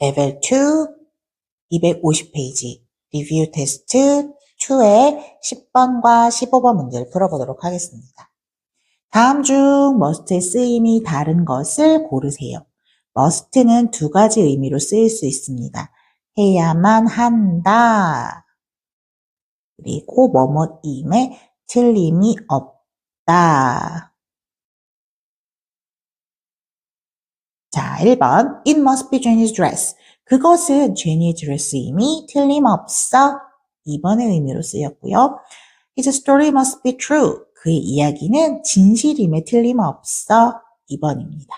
레벨 2 250페이지 리뷰 테스트 2의 10번과 15번 문제를 풀어보도록 하겠습니다. 다음 중 must의 쓰임이 다른 것을 고르세요. must는 두 가지 의미로 쓰일 수 있습니다. 해야만 한다. 그리고 뭐뭐임에 틀림이 없다. 자, 1번. It must be Jenny's dress. 그것은 Jenny's dress임이 틀림없어. 2번의 의미로 쓰였고요. His story must be true. 그의 이야기는 진실임에 틀림없어. 2번입니다.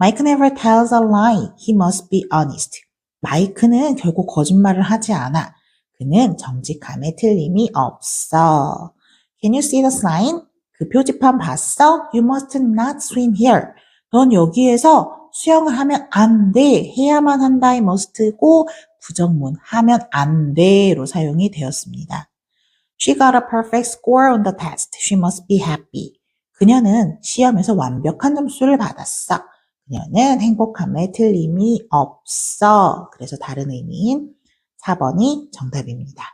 Mike never tells a lie. He must be honest. 마이크는 결국 거짓말을 하지 않아. 그는 정직함에 틀림이 없어. Can you see the sign? 그 표지판 봤어? You must not swim here. 넌 여기에서 수영을 하면 안 돼. 해야만 한다의 must고 부정문 하면 안 돼로 사용이 되었습니다. She got a perfect score on the test. She must be happy. 그녀는 시험에서 완벽한 점수를 받았어. 그녀는 행복함에 틀림이 없어. 그래서 다른 의미인 4번이 정답입니다.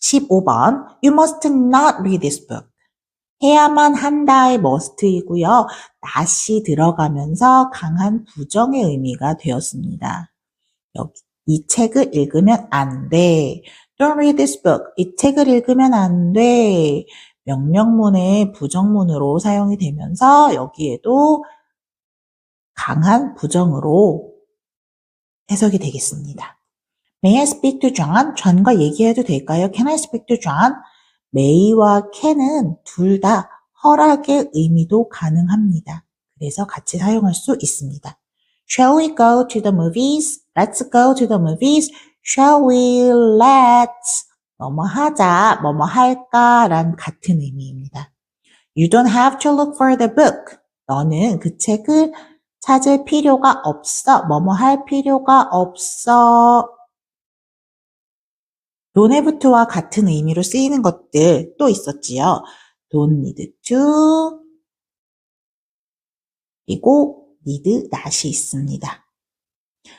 15번 You must not read this book. 해야만 한다의 must이고요. not이 들어가면서 강한 부정의 의미가 되었습니다. 여기 이 책을 읽으면 안 돼. Don't read this book. 이 책을 읽으면 안 돼. 명령문의 부정문으로 사용이 되면서 여기에도 강한 부정으로 해석이 되겠습니다. May I speak to John? 존과 얘기해도 될까요? Can I speak to John? May와 can은 둘 다 허락의 의미도 가능합니다. 그래서 같이 사용할 수 있습니다. Shall we go to the movies? Let's go to the movies. Shall we let's 뭐뭐 하자, 뭐뭐 할까란 같은 의미입니다. You don't have to look for the book. 너는 그 책을 찾을 필요가 없어. 뭐뭐 할 필요가 없어. To와 같은 의미로 쓰이는 것들 또 있었지요. don't need to 그리고 need not이 있습니다.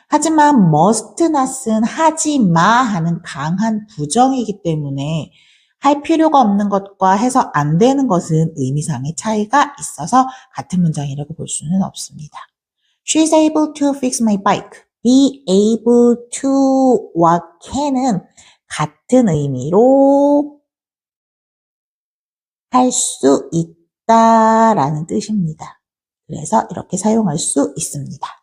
하지만 must not은 하지 마 하는 강한 부정이기 때문에 할 필요가 없는 것과 해서 안 되는 것은 의미상의 차이가 있어서 같은 문장이라고 볼 수는 없습니다. She's able to fix my bike. be able to와 can은 같은 의미로 할 수 있다라는 뜻입니다. 그래서 이렇게 사용할 수 있습니다.